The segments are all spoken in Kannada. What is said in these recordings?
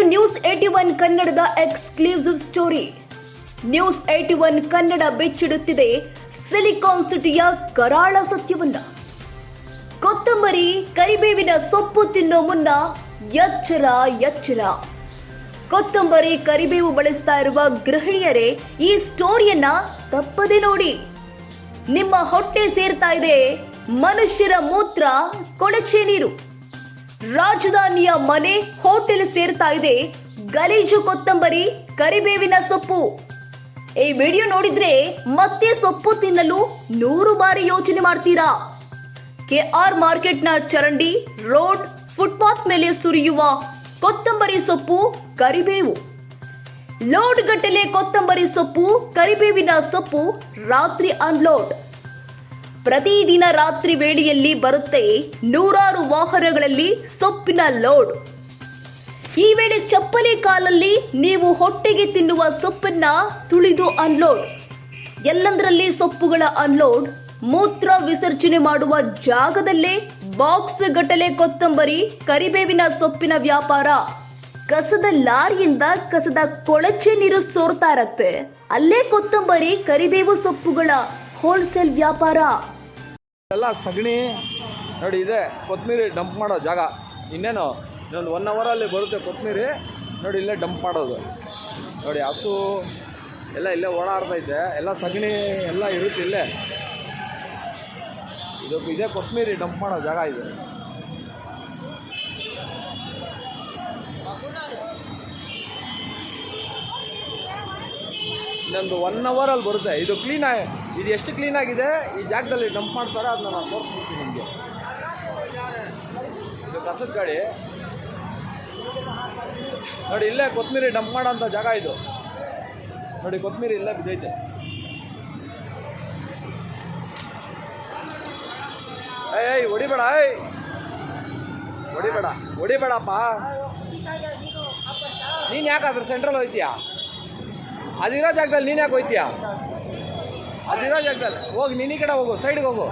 ಇದು ನ್ಯೂಸ್ ಏಟಿ ಒನ್ ಕನ್ನಡದ exclusive story news eighty one Kannada ಬೆಚ್ಚಿಡುತ್ತಿದೆ silicon ಸಿಟಿಯ ಕರಾಳ ಸತ್ಯವನ್ನ. ಕೊತ್ತಂಬರಿ, ಕರಿಬೇವಿನ ಸೊಪ್ಪು ತಿನ್ನೋ ಮುನ್ನ ಎಚ್ಚರ ಎಚ್ಚರ. ಕೊತ್ತಂಬರಿ, ಕರಿಬೇವು ಬಳಸ್ತಾ ಇರುವ ಗೃಹಿಣಿಯರೇ, ಈ ಸ್ಟೋರಿಯನ್ನ ತಪ್ಪದೆ ನೋಡಿ. ನಿಮ್ಮ ಹೊಟ್ಟೆ ಸೇರ್ತಾ ಇದೆ ಮನುಷ್ಯರ ಮೂತ್ರ ಕೊಳಚೆ ನೀರು. ರಾಜಧಾನಿಯ ಮನೆ, ಹೋಟೆಲ್ ಸೇರ್ತಾ ಇದೆ. ಗಲೀಜು ಕೊತ್ತಂಬರಿ, ಕರಿಬೇವಿನ ಸೊಪ್ಪು. ಈ ವಿಡಿಯೋ ನೋಡಿದ್ರೆ ಮತ್ತೆ ಸೊಪ್ಪು ತಿನ್ನಲು ನೂರು ಬಾರಿ ಯೋಚನೆ ಮಾಡ್ತೀರಾ? ಕೆಆರ್ ಮಾರ್ಕೆಟ್ನ ಚರಂಡಿ, ರೋಡ್, ಫುಟ್ಪಾತ್ ಮೇಲೆ ಸುರಿಯುವ ಕೊತ್ತಂಬರಿ ಸೊಪ್ಪು, ಕರಿಬೇವು. ಲೋಡ್ ಗಟ್ಟಲೆ ಕೊತ್ತಂಬರಿ ಸೊಪ್ಪು, ಕರಿಬೇವಿನ ಸೊಪ್ಪು, ರಾತ್ರಿ ಅನ್ಲೋಡ್. ಪ್ರತಿದಿನ ರಾತ್ರಿ ವೇಳೆಯಲ್ಲಿ ಬರುತ್ತೆ ನೂರಾರು ವಾಹನಗಳಲ್ಲಿ ಸೊಪ್ಪಿನ ಲೋಡ್. ಈ ವೇಳೆ ಚಪ್ಪಲಿ ಕಾಲಲ್ಲಿ ನೀವು ಹೊಟ್ಟೆಗೆ ತಿನ್ನುವ ಸೊಪ್ಪನ್ನ ತುಳಿದು ಅನ್ಲೋಡ್ ಎಲ್ಲಂದರಲ್ಲಿ ಸೊಪ್ಪುಗಳ ಅನ್ಲೋಡ್ ಮೂತ್ರ ವಿಸರ್ಜನೆ ಮಾಡುವ ಜಾಗದಲ್ಲೇ ಬಾಕ್ಸ್ ಗಟ್ಟಲೆ ಕೊತ್ತಂಬರಿ, ಕರಿಬೇವಿನ ಸೊಪ್ಪಿನ ವ್ಯಾಪಾರ. ಕಸದ ಲಾರಿಯಿಂದ ಕಸದ ಕೊಳಚೆ ನೀರು ಸೋರ್ತಾ ಇರತ್ತೆ. ಅಲ್ಲೇ ಕೊತ್ತಂಬರಿ, ಕರಿಬೇವು ಸೊಪ್ಪುಗಳ ಹೋಲ್ಸೇಲ್ ವ್ಯಾಪಾರ. ಎಲ್ಲ ಸಗಣಿ ನೋಡಿ ಇದೆ. ಕೊತ್ತಂಬರಿ ಡಂಪ್ ಮಾಡೋ ಜಾಗ. ಇನ್ನೇನು ಇನ್ನೊಂದು ಒನ್ ಅವರಲ್ಲಿ ಬರುತ್ತೆ ಕೊತ್ತಂಬರಿ ನೋಡಿ ಇಲ್ಲೇ ಡಂಪ್ ಮಾಡೋದು. ನೋಡಿ ಹಸು ಎಲ್ಲ ಇಲ್ಲೇ ಓಡಾಡ್ತೈತೆ ಎಲ್ಲ ಸಗಣಿ ಎಲ್ಲ ಇರುತ್ತೆ ಇಲ್ಲೇ. ಇದು ಇದೇ ಕೊತ್ತಂಬರಿ ಡಂಪ್ ಮಾಡೋ ಜಾಗ ಇದೆ. ಇನ್ನೊಂದು ಒನ್ ಅವರಲ್ಲಿ ಬರುತ್ತೆ. ಇದು ಕ್ಲೀನ್ ಇದು ಎಷ್ಟು ಕ್ಲೀನ್ ಆಗಿದೆ? ಈ ಜಾಗದಲ್ಲಿ ಡಂಪ್ ಮಾಡ್ತಾರೆ? ಅದನ್ನ ನಾನು ತೋರಿಸ್ಬಿಡ್ತೀನಿ ನಿಮಗೆ. ಇದು ಕಸದ ಗಾಡಿ. ನೋಡಿ, ಇಲ್ಲೇ ಕೊತ್ತಂಬರಿ ಡಂಪ್ ಮಾಡೋಂಥ ಜಾಗ ಇದು. ನೋಡಿ ಕೊತ್ತಂಬರಿ ಇಲ್ಲೇ ಬಿದ್ದೈತೆ. ಏಯ್ ಹೊಡಿಬೇಡ ಏಯ್. ಹೊಡಿಬೇಡ, ಹೊಡಿಬೇಡಪ್ಪ. ನೀನು ಯಾಕೆ ಅದ್ರ ಸೆಂಟ್ರಲ್ ಹೋಯ್ತೀಯಾ? ಅದಿರೋ ಜಾಗದಲ್ಲಿ ನೀನು ಯಾಕೆ ಹೋಯ್ತೀಯಾ? ಅದಿರೋ ಜಾಗದಲ್ಲಿ ಹೋಗಿ ನೀನು ಈ ಕಡೆ ಹೋಗು ಸೈಡ್ಗೆ ಹೋಗು.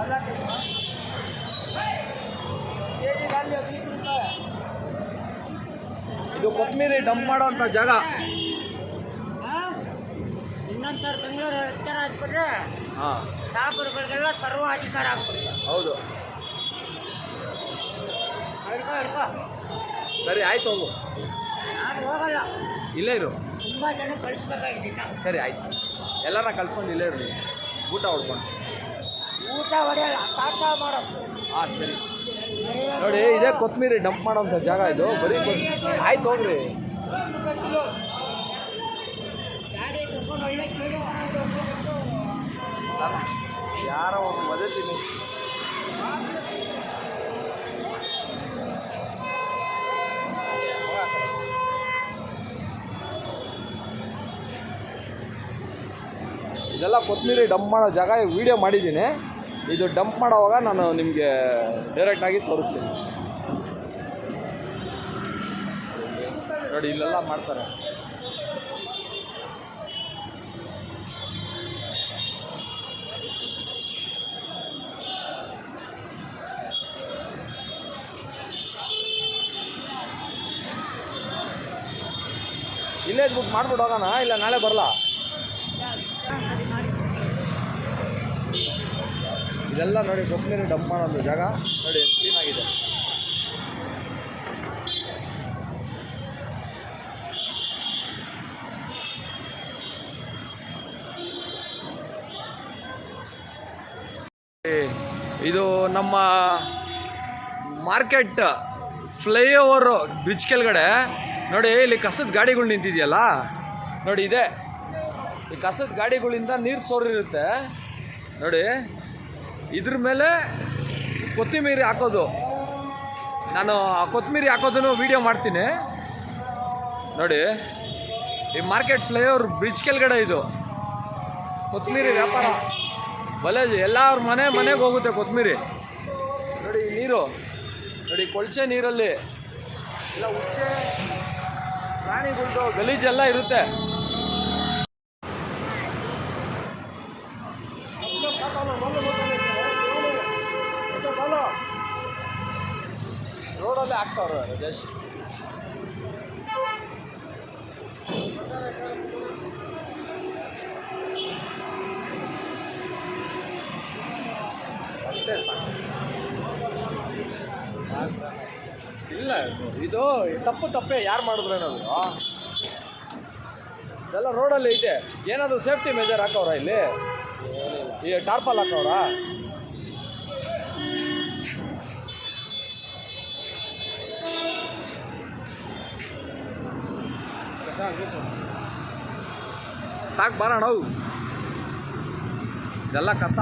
ಇದು ಕೊತ್ತಂಬರಿ ಡಂಪ್ ಮಾಡುವಂತ ಜಾಗ. ಇನ್ನೊಂದು ಬೆಂಗಳೂರು ಎತ್ತರ ಹಾಕ್ಬಿಟ್ರೆ ಹಾಂ. ಶಾಪುರ್ಗಳಿಗೆಲ್ಲ ಸರ್ವ ಅಧಿಕಾರ ಆಗ್ಬಿಡುತ್ತೆ. ಹೌದು. ಹಿಡ್ಕೊ ಹಿಡ್ಕೊ. ಸರಿ ಆಯ್ತು ಹೋಗು. ನಾನು ಹೋಗಲ್ಲ. ಇಲ್ಲೇ ಇರು. ತುಂಬ ಜನ ಕಳಿಸ್ಬೇಕಾಗಿದ್ದೀನಿ ಸರಿ ಆಯ್ತು. ಎಲ್ಲರನ್ನ ಕಳ್ಸ್ಕೊಂಡು ಇಲ್ಲೇ ಇರಲಿ ಊಟ ಹೊಡ್ಕೊಂಡು. ಊಟ ಹೊಡೆಯಲ್ಲ ಕಾಟ ಮಾಡೋದು ಹಾಂ ಸರಿ. ನೋಡಿ ಇದೇ ಕೊತ್ತಂಬರಿ ಡಂಪ್ ಮಾಡೋಂಥ ಜಾಗ ಇದು. ಬರೀ ಆಯ್ತು ಹೋಗ್ರಿ. ಯಾರೋ ಒಂದು ಮದತೀನಿ ಇದೆಲ್ಲ ಕೊತ್ತಂಬರಿ ಡಂಪ್ ಮಾಡೋ ಜಾಗ ವಿಡಿಯೋ ಮಾಡಿದ್ದೀನಿ. ಇದು ಡಂಪ್ ಮಾಡೋವಾಗ ನಾನು ನಿಮಗೆ ಡೈರೆಕ್ಟಾಗಿ ತೋರಿಸ್ತೀನಿ. ನೋಡಿ, ಇಲ್ಲೆಲ್ಲ ಮಾಡ್ತಾರೆ. ಇಲ್ಲೇ ಬುಕ್ ಮಾಡ್ಬಿಟ್ಟು ಹೋಗೋಣ, ಇಲ್ಲ ನಾಳೆ ಬರಲ್ಲ. ಇದೆಲ್ಲ ನೋಡಿ ಕೊತ್ತಂಬರಿ ಡಂಪ್ ಮಾಡೋದು ಜಾಗ. ನೋಡಿ ಕ್ಲೀನ್ ಆಗಿದೆ. ಇದು ನಮ್ಮ ಮಾರ್ಕೆಟ್ ಫ್ಲೈಓವರ್ ಬ್ರಿಡ್ಜ್ ಕೆಳಗಡೆ. ನೋಡಿ, ಇಲ್ಲಿ ಕಸದ ಗಾಡಿಗಳು ನಿಂತಿದೆಯಲ್ಲ? ನೋಡಿ, ಇದೆ. ಈ ಕಸದ ಗಾಡಿಗಳಿಂದ ನೀರು ಸೋರಿರುತ್ತೆ. ನೋಡಿ ಇದ್ರ ಮೇಲೆ ಕೊತ್ತಿಮೀರಿ ಹಾಕೋದು. ನಾನು ಆ ಹಾಕೋದನ್ನು ವೀಡಿಯೋ ಮಾಡ್ತೀನಿ. ನೋಡಿ, ಈ ಮಾರ್ಕೆಟ್ ಫ್ಲೈಓವರ್ ಬ್ರಿಡ್ಜ್ ಕೆಳಗಡೆ ಇದು. ಕೊತ್ತಂಬರಿ ವ್ಯಾಪಾರ. ಬಲೆ ಎಲ್ಲರ ಮನೆ ಮನೆಗೆ ಹೋಗುತ್ತೆ ಕೊತ್ತಂಬರಿ ನೋಡಿ ನೀರು. ನೋಡಿ ಕೊಳಚೆ ನೀರಲ್ಲಿ. ಎಲ್ಲ ಉಚ್ಚೆ ಪ್ರಾಣಿಗಳ್ದು ಗಲೀಜೆಲ್ಲ ಇರುತ್ತೆ. ರಜೇಶ್ ಅಷ್ಟೇ ಇಲ್ಲ, ಇದು ತಪ್ಪು ತಪ್ಪೇ ಯಾರು ಮಾಡಿದ್ರು ಏನಾದ್ರು ಇದೆಲ್ಲ ರೋಡಲ್ಲಿ ಇದೆ ಏನಾದರೂ ಸೇಫ್ಟಿ ಮೆಜರ್ ಹಾಕೋರ ಇಲ್ಲಿ? ಈ ಟಾರ್ಪಲ್ ಹಾಕವರಾ? ಸಾಕು ಬರೋಣ ಇದೆಲ್ಲ ಕಸ.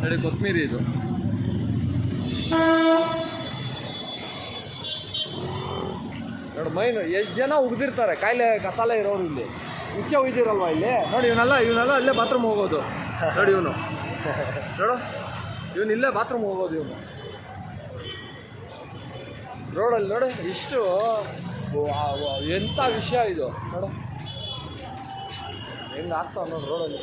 ನೋಡಿ ಕೊತ್ತಂಬರಿ ಇದು. ನೋಡಿ ಮೈನು, ಎಷ್ಟು ಜನ ಉಗ್ದಿರ್ತಾರೆ? ಕಾಯಿಲೆ ಕಸಾಲೆ ಇರೋರು ಇಲ್ಲಿ. ಮುಂಚೆ ಉಯ್ದಿರಲ್ವಾ ಇಲ್ಲಿ? ನೋಡಿ ಇವನೆಲ್ಲ ಇವನೆಲ್ಲ ಅಲ್ಲೇ ಬಾತ್ರೂಮ್ ಹೋಗೋದು. ನೋಡಿ ಇವನು. ನೋಡು. ಇವನು ಇಲ್ಲೇ ಬಾತ್ರೂಮ್ ಹೋಗೋದು ಇವನು. ರೋಡಲ್ಲಿ ನೋಡಿ, ಇಷ್ಟು ಎಂಥ ವಿಷಯ ಇದು? ನೋಡು. ಹೆಂಗೆ ಆಗ್ತಾವ ನೋಡಿ ರೋಡಲ್ಲಿ.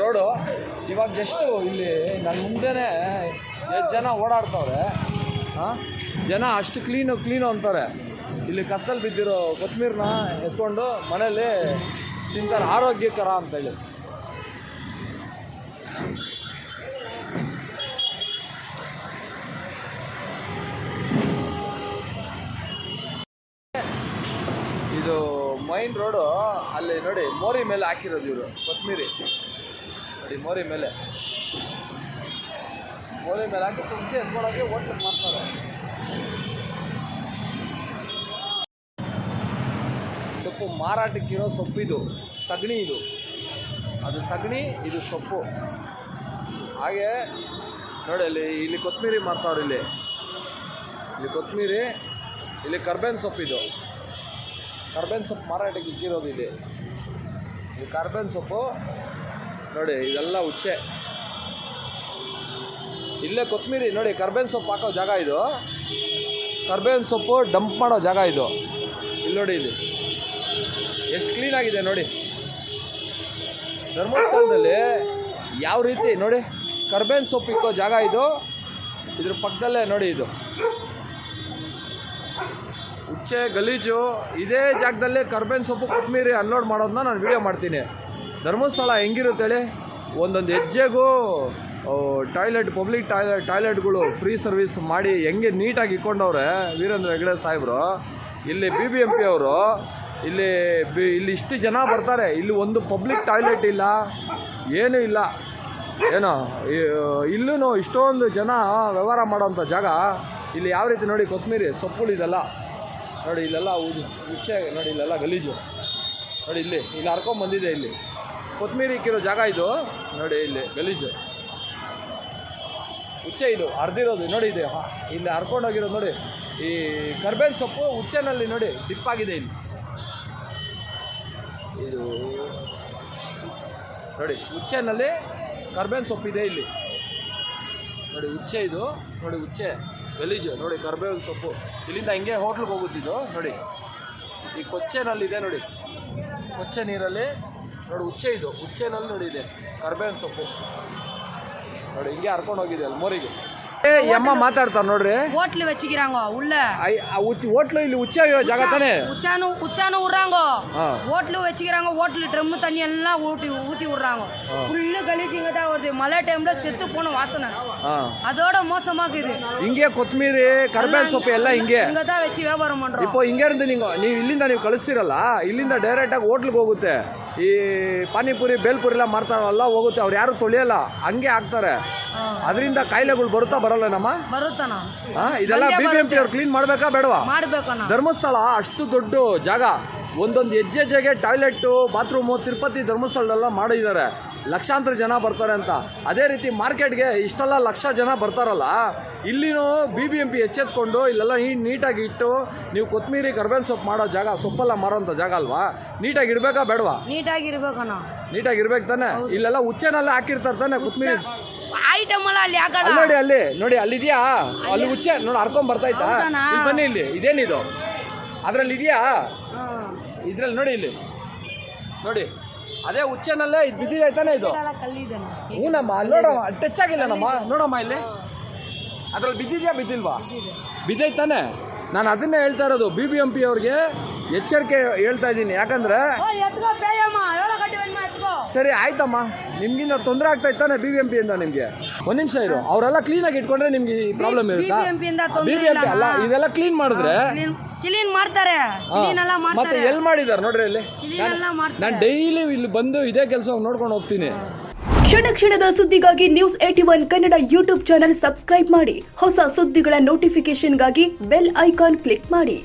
ರೋಡು ಇವಾಗ ಜಸ್ಟು ಇಲ್ಲಿ ನನ್ನ ಮುಂದೆನೇ ಎಷ್ಟು ಜನ ಓಡಾಡ್ತವ್ರೆ ಹಾಂ ಜನ ಅಷ್ಟು ಕ್ಲೀನು ಕ್ಲೀನು ಅಂತಾರೆ. ಇಲ್ಲಿ ಕಸದಲ್ಲಿ ಬಿದ್ದಿರೋ ಕೊತ್ತಂಬರಿನ ಎತ್ಕೊಂಡು ಮನೇಲಿ ತಿಂತಾರೆ, ಆರೋಗ್ಯಕರ ಅಂತೇಳಿ. ನೋಡಿ, ಮೋರಿ ಮೇಲೆ ಹಾಕಿರೋದು ಇವರು ಕೊತ್ತಂಬರಿ ನೋಡಿ, ಮೋರಿ ಮೇಲೆ. ಮೋರಿ ಮೇಲೆ ಹಾಕಿ ಕುಂಚಿ ಎತ್ಕೊಂಡೋಗಿ ಹೋಟ್ಲಿಗೆ ಮಾಡ್ತಾರೆ. ಸೊಪ್ಪು ಮಾರಾಟಕ್ಕಿರೋ ಸೊಪ್ಪಿದು ಸಗಣಿ ಇದು. ಅದು ಸಗಣಿ, ಇದು ಸೊಪ್ಪು. ಹಾಗೆ, ನೋಡಿ, ಅಲ್ಲಿ, ಇಲ್ಲಿ ಕೊತ್ತಂಬರಿ ಮಾಡ್ತಾವ್ರು ಇಲ್ಲಿ. ಇಲ್ಲಿ ಕೊತ್ತಂಬರಿ ಇಲ್ಲಿ ಕರ್ಬೇವಿನ ಸೊಪ್ಪಿದು ಕರ್ಬೇನ್ ಸೊಪ್ಪು ಮಾರಾಟಕ್ಕೆ ಇಕ್ಕಿರೋದು ಇಲ್ಲಿ. ಈ ಕಾರ್ಬನ್ ಸೊಪ್ಪು, ನೋಡಿ, ಇದೆಲ್ಲ ಉಚ್ಚೆ. ಇಲ್ಲೇ ಕೊತ್ತಂಬರಿ ನೋಡಿ ಕರ್ಬೇವಿನ ಸೊಪ್ಪು ಹಾಕೋ ಜಾಗ ಇದು. ಕರ್ಬೇವಿನ ಸೊಪ್ಪು ಡಂಪ್ ಮಾಡೋ ಜಾಗ ಇದು. ಇಲ್ಲಿ ನೋಡಿ ಇದು ಎಷ್ಟು ಕ್ಲೀನ್ ಆಗಿದೆ ನೋಡಿ. ಧರ್ಮಸ್ಥಳದಲ್ಲಿ ಯಾವ ರೀತಿ, ನೋಡಿ ಕರ್ಬೇವಿನ ಸೊಪ್ಪು ಇಕ್ಕೋ ಜಾಗ ಇದು. ಇದ್ರ ಪಕ್ಕದಲ್ಲೇ ನೋಡಿ ಇದು. ಉಚ್ಚೆ ಗಲೀಜು, ಇದೇ ಜಾಗದಲ್ಲೇ ಕರ್ಬೇನ್ ಸೊಪ್ಪು, ಕೊತ್ತಂಬರಿ ಅನ್ಲೋಡ್ ಮಾಡೋದನ್ನ ನಾನು ವಿಡಿಯೋ ಮಾಡ್ತೀನಿ. ಧರ್ಮಸ್ಥಳ ಹೆಂಗಿರುತ್ತೆ ಹೇಳಿ? ಒಂದೊಂದು ಹೆಜ್ಜೆಗೂ ಟಾಯ್ಲೆಟ್, ಪಬ್ಲಿಕ್ ಟಾಯ್ಲೆಟ್ ಟಾಯ್ಲೆಟ್ಗಳು ಫ್ರೀ ಸರ್ವಿಸ್ ಮಾಡಿ ಹೆಂಗೆ ನೀಟಾಗಿ ಇಕ್ಕೊಂಡವ್ರೆ ವೀರೇಂದ್ರ ಹೆಗ್ಡೆ ಸಾಹೇಬರು. ಇಲ್ಲಿ ಬಿ ಬಿ ಎಂ ಪಿ ಅವರು, ಇಲ್ಲಿ ಬಿ, ಇಲ್ಲಿ ಇಷ್ಟು ಜನ ಬರ್ತಾರೆ, ಇಲ್ಲಿ ಒಂದು ಪಬ್ಲಿಕ್ ಟಾಯ್ಲೆಟ್ ಇಲ್ಲ, ಏನೂ ಇಲ್ಲ. ಏನೋ ಇಲ್ಲೂ ಇಷ್ಟೊಂದು ಜನ ವ್ಯವಹಾರ ಮಾಡೋಂಥ ಜಾಗ, ಇಲ್ಲಿ ಯಾವ ರೀತಿ ನೋಡಿ ಕೊತ್ತಂಬರಿ ಸೊಪ್ಪುಗಳು ಇದೆಲ್ಲ ನೋಡಿ, ಇಲ್ಲೆಲ್ಲ ಊದು. ಉಚ್ಚೆ ನೋಡಿ, ಇಲ್ಲೆಲ್ಲ ಗಲೀಜು. ನೋಡಿ, ಇಲ್ಲಿ ಇಲ್ಲಿ ಹರ್ಕೊಂಡು ಬಂದಿದೆ ಇಲ್ಲಿ. ಕೊತ್ತಂಬರಿ ಇಕ್ಕಿರೋ ಜಾಗ ಇದು. ನೋಡಿ, ಇಲ್ಲಿ ಗಲೀಜು. ಉಚ್ಚೆ ಇದು, ಹರಿದಿರೋದು, ನೋಡಿ, ಇದೆ. ಇಲ್ಲಿ ಹರ್ಕೊಂಡೋಗಿರೋದು ನೋಡಿ. ಈ ಕರ್ಬೇವಿನ ಸೊಪ್ಪು ಉಚ್ಚೆನಲ್ಲಿ, ನೋಡಿ ಡಿಪ್ ಆಗಿದೆ ಇಲ್ಲಿ. ಇದು, ನೋಡಿ, ಉಚ್ಚೆನಲ್ಲಿ ಕರ್ಬೇವಿನ ಸೊಪ್ಪಿದೆ ಇಲ್ಲಿ. ನೋಡಿ ಹುಚ್ಚೆ ಇದು. ನೋಡಿ, ಉಚ್ಚೆ. ಗಲೀಜು. ನೋಡಿ ಕರ್ಬೇವಿನ ಸೊಪ್ಪು. ಇಲ್ಲಿಂದ ಹಿಂಗೆ ಹೋಟ್ಲಿಗೆ ಹೋಗುತ್ತಿದ್ದು ನೋಡಿ, ಈ ಕೊಚ್ಚೆನಲ್ಲಿದೆ ನೋಡಿ. ಕೊಚ್ಚೆ ನೀರಲ್ಲಿ, ನೋಡಿ, ಉಚ್ಚೆ ಇದು. ಉಚ್ಚೆನಲ್ಲಿ ನೋಡಿ ಇದೆ. ಕರ್ಬೇವಿನ ಸೊಪ್ಪು. ನೋಡಿ, ಹಿಂಗೆ ಹರ್ಕೊಂಡು ಹೋಗಿದೆ ಅಲ್ಲಿ, ಮೋರಿಗೆ. ಅಮ್ಮ ಮಾತಾಡ್ತಾರೆ ನೋಡ್ರಿ ஹோட்டல் வச்சுக்கிறாங்க உள்ள ಐ ಆ ಉಚ್ಚ ಹೋಟ್ಲು ಇಲ್ಲಿ ಉಚ್ಚೆ ಜಾಗ ತಾನೇ உச்சானு உச்சானு விடுறாங்க ஆ. ஹோட்டல் வச்சுக்கிறாங்க ஹோட்டல் ட்ரம் தண்ணி எல்லாம் ஊட்டி ஊத்தி விடுறாங்க ஃபுல்லு கழிச்சிங்க தான் வருது மழை டைம்ல செத்து போன வாசனை ಹಾಂ அதோட மோசமாக்குது ಹಿಂಗೆ ಕೊತ್ತಂಬರಿ ಕರ್ಬೇವಿನ ಸೊಪ್ಪು ಎಲ್ಲ ಹಿಂಗೆ இங்க தான் வச்சு வியாபாரம் பண்றோம் ಇಪ್ಪ ಹಿಂಗೇರಿಂದ ನೀವು ನೀವು ಇಲ್ಲಿಂದ ನೀವು ಕಳಿಸ್ತಿರಲ್ಲ ಇಲ್ಲಿಂದ ಡೈರೆಕ್ಟಾಗಿ ಹೋಟ್ಲಿಗೆ ಹೋಗುತ್ತೆ ಈ ಪಾನಿಪುರಿ ಬೇಲ್ಪುರಿ ಎಲ್ಲ ಮಾರ್ತಾರಲ್ಲ ಹೋಗುತ್ತೆ ಅವ್ರು ಯಾರು ತೊಳೆಯಲ್ಲ ಹಂಗೆ ಹಾಕ್ತಾರೆ ಅದರಿಂದ ಕಾಯಿಲೆಗಳು ಬರುತ್ತಾ ಬರಲ್ಲ ಇದೆಲ್ಲ ಬಿ ಬಿ ಎಂ ಪಿ ಅವ್ರು ಕ್ಲೀನ್ ಮಾಡಬೇಕಾ ಬೇಡವಾ? ಮಾಡ್ಬೇಕಣ್ಣ. ಧರ್ಮಸ್ಥಳ ಅಷ್ಟು ದೊಡ್ಡ ಜಾಗ. ಒಂದೊಂದು ಹೆಜ್ಜೆ ಹೆಜ್ಜೆಗೆ ಟಾಯ್ಲೆಟ್ ಬಾತ್ರೂಮು ತಿರುಪತಿ ಧರ್ಮಸ್ಥಳದೆಲ್ಲ ಮಾಡಿದ್ದಾರೆ. ಲಕ್ಷಾಂತರ ಜನ ಬರ್ತಾರೆ ಅಂತ. ಅದೇ ರೀತಿ ಮಾರ್ಕೆಟ್ಗೆ ಇಷ್ಟೆಲ್ಲ ಲಕ್ಷ ಜನ ಬರ್ತಾರಲ್ಲ ಇಲ್ಲಿನೂ ಬಿ ಬಿ ಎಂ ಪಿ ಎಚ್ಚೆತ್ಕೊಂಡು ಇಲ್ಲೆಲ್ಲ ಈ ನೀಟಾಗಿ ಇಟ್ಟು ನೀವು ಕೊತ್ತಂಬರಿ ಕರ್ಬೇವಿನ ಸೊಪ್ಪು ಮಾಡೋ ಜಾಗ ಸೊಪ್ಪೆಲ್ಲ ಮಾರೋಂಥ ಜಾಗ ಅಲ್ವಾ? ನೀಟಾಗಿ ಇಡಬೇಕಾ ಬೇಡವಾ? ನೀಟಾಗಿ ಇರ್ಬೇಕಣ್ಣ. ನೀಟಾಗಿ ಇರ್ಬೇಕು ತಾನೆ? ಇಲ್ಲೆಲ್ಲ ಉಚ್ಚೆನಲ್ಲಿ ಹಾಕಿರ್ತಾರೆ ತಾನೆ ಕೊತ್ತಂಬರಿ ಐಟಮ್ ಅಲ್ಲಿ ನೋಡಿ ಅಲ್ಲಿ ನೋಡಿ ಅಲ್ಲಿ ನೋಡಿ ಅಲ್ಲಿದ್ಯಾ? ಅಲ್ಲಿ ಉಚ್ಚೆ ನೋಡಿ ಹರ್ಕೊಂಡ್ ಹೌದಣ್ಣ? ಇಲ್ಲಿ ಬನ್ನಿ ಇಲ್ಲಿ ಇದೇನಿದು? ಅದ್ರಲ್ಲಿ ಇದೆಯಾ ಇದ್ರಲ್ಲಿ ನೋಡಿ ಇಲ್ಲಿ. ನೋಡಿ ಅದೇ ಉಚ್ಚೆನಲ್ಲೇ ಇದು ಬಿದ್ದಿದೆ ತಾನೆ ಇದು? ಹ್ಞೂನಮ್ಮ ಹೂನಮ್ಮ ಅಲ್ಲಿ ನೋಡಮ್ಮ ಟಚ್ ಆಗಿಲ್ಲನಮ್ಮ ನೋಡಮ್ಮ ಇಲ್ಲಿ. ಅದ್ರಲ್ಲಿ ಬಿದ್ದಿದ್ಯಾ ಬಿದ್ದಿಲ್ವಾ? ಬಿದ್ದೈತೆ ತಾನೆ? ನಾನು ಅದನ್ನೇ ಹೇಳ್ತಾ ಇರೋದು ಬಿ ಬಿ ಎಂ ಪಿ ಅವ್ರಿಗೆ ಎಚ್ಚರಿಕೆ ಹೇಳ್ತಾ ಇದ್ದೀನಿ. ಯಾಕಂದ್ರೆ ಎತ್ಕೋ ಸರಿ ಆಯ್ತಮ್ಮ. ನಿಮ್ಗಿನ್ನ ತೊಂದರೆ ಆಗ್ತಾ ಇತ್ತಾನೆ ಬಿ ಬಿ ಎಂ ಪಿ ಇಂದ ನಿಮ್ಗೆ? ಒಂದ್ ನಿಮಿಷ ಇರು. ಅವರೆಲ್ಲ ಕ್ಲೀನ್ ಆಗಿ ಇಟ್ಕೊಂಡ್ರೆ ನಿಮ್ಗೆ ಈ ಪ್ರಾಬ್ಲಮ್ ಇರುತ್ತಾ? BBMP ಇಂದ ತೊಂದ್ರೆ ಇಲ್ಲ ಅಲ್ಲ. ಇದೆಲ್ಲ ಕ್ಲೀನ್ ಮಾಡಿದ್ರೆ? ಕ್ಲೀನ್ ಮಾಡ್ತಾರೆ. ಹಾ. ಕ್ಲೀನ್ ಎಲ್ಲ ಮತ್ತೆ ಮಾಡ್ತಾರೆ ಮಾಡಿದಾರೆ ನೋಡ್ರಿ ಇಲ್ಲಿ ಕ್ಲೀನ್ ಎಲ್ಲ ಮಾಡ್ತಾರೆ. ನಾನು ಡೈಲಿ ಇಲ್ಲಿ ಬಂದು ಇದೇ ಕೆಲಸ ನೋಡ್ಕೊಂಡು ಹೋಗ್ತೀನಿ. ಕ್ಷಣ ಕ್ಷಣದ ಸುದ್ದಿಗಾಗಿ news eighty one Kannada YouTube channel subscribe ಮಾಡಿ. ಹೊಸ ಸುದ್ದಿಗಳ ನೋಟಿಫಿಕೇಶನ್ಗಾಗಿ ಬೆಲ್ ಐಕಾನ್ ಕ್ಲಿಕ್ ಮಾಡಿ.